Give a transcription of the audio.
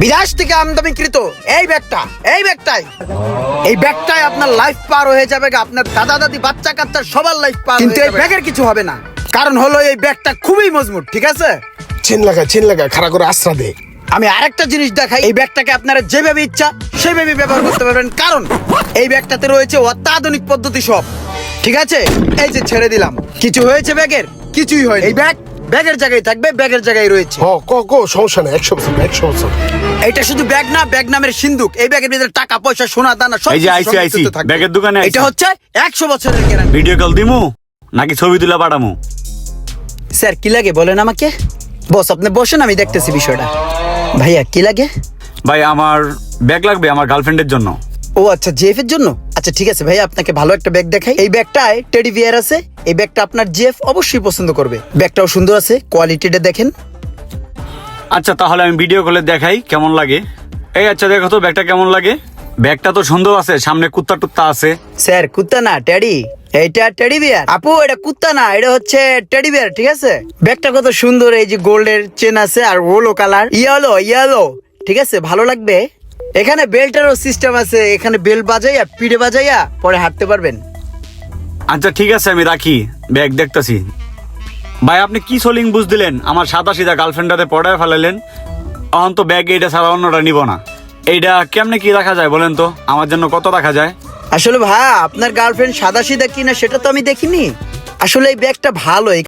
বিদেশ থেকে আমদানিকৃত এই ব্যাগটা এই ব্যাগটাই। এই ব্যাগটাই আপনার লাইফ পার হয়ে যাবে গা, আপনার দাদা দাদি বাচ্চা কাচ্চা সবার লাইফ পার কিন্তু এই ব্যাগের কিছু হবে না। কারণ হলো এই ব্যাগটা খুবই মজবুত ঠিক আছে? চেন লাগা চেন লাগা খাড়া করে আশ্রা দে। আমি আরেকটা জিনিস দেখাই এই ব্যাগটাকে আপনারা যেভাবে ইচ্ছা সেভাবে ব্যবহার করতে পারবেন। কারণ এই ব্যাগটাতে রয়েছে অত্যাধুনিক পদ্ধতি সব ঠিক আছে? এই যে ছেড়ে দিলাম। কিছু হয়েছে ব্যাগের? কিছুই হয় এই ব্যাগ ব্যাগের জায়গায় থাকবে ব্যাগের জায়গায় রয়েছে। হ ক ক সমস্যা নেই একশো বছর একশো বছর এটা শুধু ব্যাগ না ব্যাগ নামের সিন্ধুক। এই ব্যাগের ভিতরে টাকা পয়সা সোনা দানা সব এই যে আইসি, আইসি, ব্যাগের দোকানে এটা হচ্ছে একশো বছরের গ্যারান্টি ভিডিও কল দিমু? নাকি ছবি তুলে পাঠামু? স্যার কি লাগে বলেন আমাকে? বস আপনি বসেন আমি দেখতেছি বিষয়টা। ভাইয়া কি লাগে? ভাই আমার ব্যাগ লাগবে আমার গার্লফ্রেন্ডের জন্য। ও আচ্ছা জেএফ এর জন্য? আচ্ছা ঠিক আছে ভাই আপনাকে ভালো একটা ব্যাগ দেখাই। এই ব্যাগটায় টেডি বিয়ার আছে এই ব্যাগটা আপনার জেএফ অবশ্যই পছন্দ করবে। ব্যাগটাও সুন্দর আছে কোয়ালিটিটা দেখেন। আচ্ছা তাহলে আমি ভিডিও কলে দেখাই কেমন লাগে। এই আচ্ছা দেখো তো ব্যাগটা কেমন লাগে? ব্যাগটা তো সুন্দর আছে সামনে কুত্তা টুত্তা আছে। স্যার কুত্তা না টেডি এইটা টেডি বিয়ার আপু এটা কুত্তা না এটা হচ্ছে টেডি বিয়ার ঠিক আছে? ব্যাগটা কত সুন্দর এই যে গোল্ডের চেন আছে আর ওলো কালার ইয়েলো ইয়েলো ঠিক আছে ভালো লাগবে। এখানে বেল্টেরও সিস্টেম আছে এখানে বেল বাজাইয়া পিঠে বাজাইয়া পরে হাঁটতে পারবেন। আচ্ছা ঠিক আছে, আমি রাখি। ব্যাগ দেখতেছি। ভাই, আপনি কি সোলিং বুঝ দিলেন? আমার সাদা সিধা গার্লফ্রেন্ডটাতে পড়ায় ফেলালেন। অহন তো ব্যাগ এইটা ছাড়া অন্যটা নিব না। এইটা কেমনে কি রাখা যায় বলেন তো? আমার জন্য কত রাখা যায়? আসলে ভাই, আপনার গার্লফ্রেন্ড সাদা সিধা কিনা সেটা তো আমি দেখিনি। আসলে এই ব্যাগটা ভালো